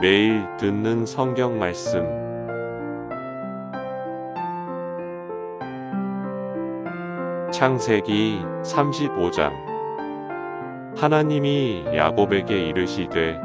매일 듣는 성경 말씀. 창세기 35장 하나님이 야곱에게 이르시되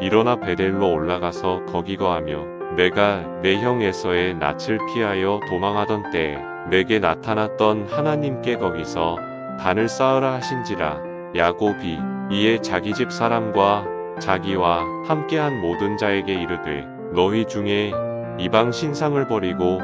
일어나 베델로 올라가서 거기 거하며 내가 내 형 에서의 낯을 피하여 도망하던 때에 내게 나타났던 하나님께 거기서 단을 쌓으라 하신지라 야곱이 이에 자기 집 사람과 자기와 함께한 모든 자에게 이르되 너희 중에 이방 신상을 버리고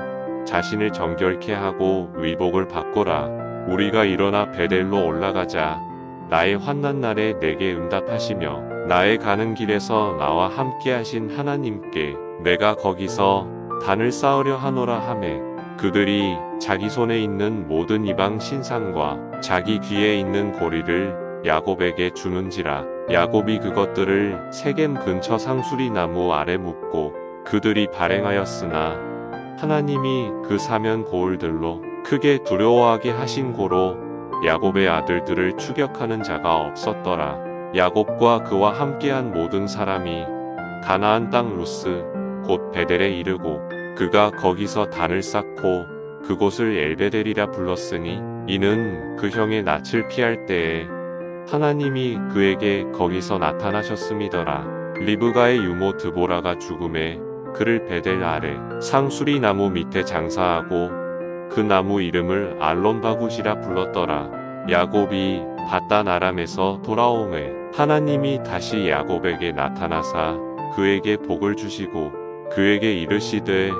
자신을 정결케 하고 의복을 바꿔라. 우리가 일어나 베델로 올라가자. 나의 환난 날에 내게 응답하시며 나의 가는 길에서 나와 함께 하신 하나님께 내가 거기서 단을 쌓으려 하노라 하매 그들이 자기 손에 있는 모든 이방 신상과 자기 귀에 있는 고리를 야곱에게 주는지라 야곱이 그것들을 세겜 근처 상수리 나무 아래 묻고 그들이 발행하였으나 하나님이 그 사면 고을들로 크게 두려워하게 하신 고로 야곱의 아들들을 추격하는 자가 없었더라. 야곱과 그와 함께한 모든 사람이 가나안 땅 루스 곧 베델에 이르고 그가 거기서 단을 쌓고 그곳을 엘베델이라 불렀으니 이는 그 형의 낯을 피할 때에 하나님이 그에게 거기서 나타나셨음이더라. 리브가의 유모 드보라가 죽음에 그를 베델 아래 상수리 나무 밑에 장사하고 그 나무 이름을 알론바굿이라 불렀더라. 야곱이 바단 아람에서 돌아오매 하나님이 다시 야곱에게 나타나사 그에게 복을 주시고 그에게 이르시되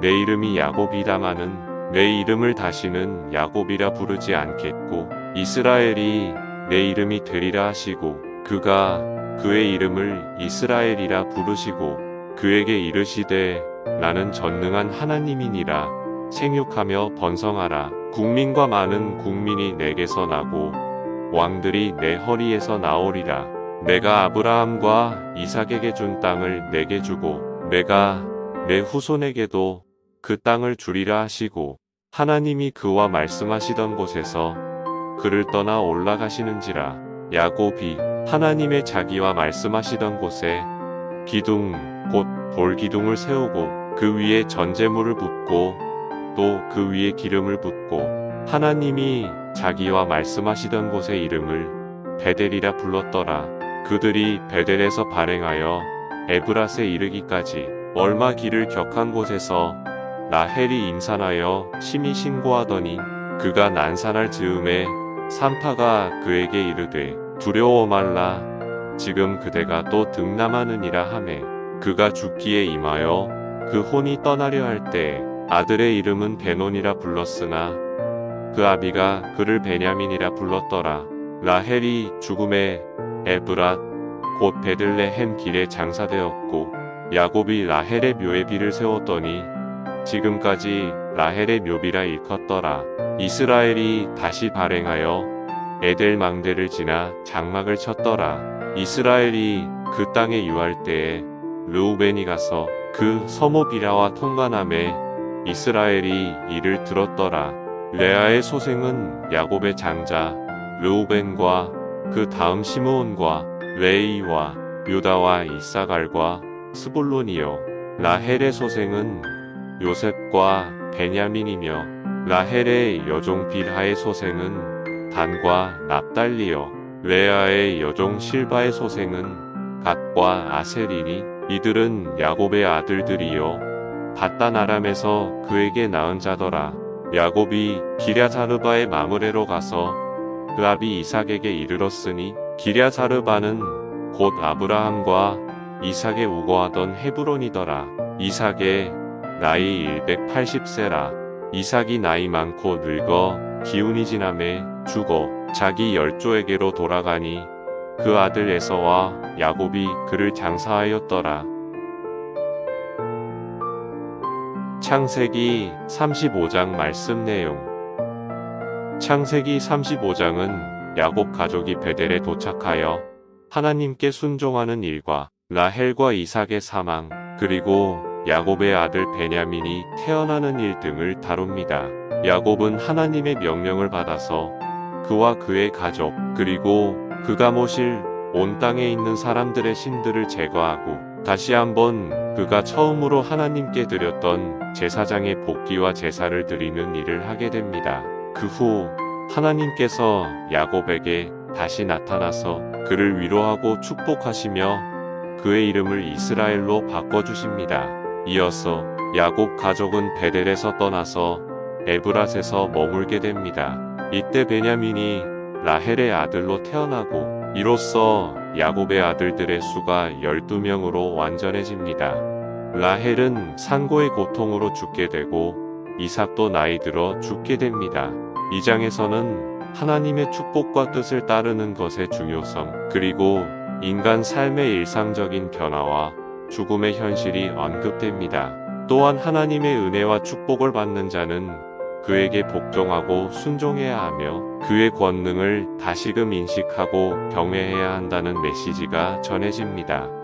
내 이름이 야곱이다마는 내 이름을 다시는 야곱이라 부르지 않겠고 이스라엘이 내 이름이 되리라 하시고 그가 그의 이름을 이스라엘이라 부르시고 그에게 이르시되 나는 전능한 하나님이니라. 생육하며 번성하라. 국민과 많은 국민이 내게서 나고 왕들이 내 허리에서 나오리라. 내가 아브라함과 이삭에게 준 땅을 내게 주고 내가 내 후손에게도 그 땅을 주리라 하시고 하나님이 그와 말씀하시던 곳에서 그를 떠나 올라가시는지라. 야곱이 하나님의 자기와 말씀하시던 곳에 기둥 곧 돌기둥을 세우고 그 위에 전제물을 붓고 또 그 위에 기름을 붓고 하나님이 자기와 말씀하시던 곳의 이름을 베델이라 불렀더라. 그들이 베델에서 발행하여 에브라스에 이르기까지 얼마 길을 격한 곳에서 라헬이 임산하여 심히 신고하더니 그가 난산할 즈음에 산파가 그에게 이르되 두려워 말라. 지금 그대가 또 등남하느니라 하매 그가 죽기에 임하여 그 혼이 떠나려 할 때 아들의 이름은 베논이라 불렀으나 그 아비가 그를 베냐민이라 불렀더라. 라헬이 죽음에 에브랏 곧 베들레헴 길에 장사되었고 야곱이 라헬의 묘에 비를 세웠더니 지금까지 라헬의 묘비라 일컫더라. 이스라엘이 다시 발행하여 에델 망대를 지나 장막을 쳤더라. 이스라엘이 그 땅에 유할 때에 르우벤이 가서 그 서모 비라와 통관함에 이스라엘이 이를 들었더라. 레아의 소생은 야곱의 장자 르우벤과 그 다음 시므온과 레이와 유다와 이사갈과 스불론이요. 라헬의 소생은 요셉과 베냐민이며 라헬의 여종 빌하의 소생은 단과 납달리요 레아의 여종 실바의 소생은 갓과 아셀이니 이들은 야곱의 아들들이요. 바단 아람에서 그에게 낳은 자더라. 야곱이 기랴사르바의 마므레로 가서 그 아비 이삭에게 이르렀으니 기랴사르바는 곧 아브라함과 이삭의 우거하던 헤브론이더라. 이삭의 나이 180세라 이삭이 나이 많고 늙어 기운이 지남에 죽어 자기 열조에게로 돌아가니 그 아들 에서와 야곱이 그를 장사하였더라. 창세기 35장 말씀 내용 창세기 35장은 야곱 가족이 베델에 도착하여 하나님께 순종하는 일과 라헬과 이삭의 사망 그리고 야곱의 아들 베냐민이 태어나는 일 등을 다룹니다. 야곱은 하나님의 명령을 받아서 그와 그의 가족 그리고 그가 모실 온 땅에 있는 사람들의 신들을 제거하고 다시 한번 그가 처음으로 하나님께 드렸던 제사장의 복귀와 제사를 드리는 일을 하게 됩니다. 그 후 하나님께서 야곱에게 다시 나타나서 그를 위로하고 축복하시며 그의 이름을 이스라엘로 바꿔주십니다. 이어서 야곱 가족은 베델에서 떠나서 에브랏에서 머물게 됩니다. 이때 베냐민이 라헬의 아들로 태어나고 이로써 야곱의 아들들의 수가 12명으로 완전해집니다. 라헬은 상고의 고통으로 죽게 되고 이삭도 나이 들어 죽게 됩니다. 이 장에서는 하나님의 축복과 뜻을 따르는 것의 중요성, 그리고 인간 삶의 일상적인 변화와 죽음의 현실이 언급됩니다. 또한 하나님의 은혜와 축복을 받는 자는 그에게 복종하고 순종해야 하며 그의 권능을 다시금 인식하고 경외해야 한다는 메시지가 전해집니다.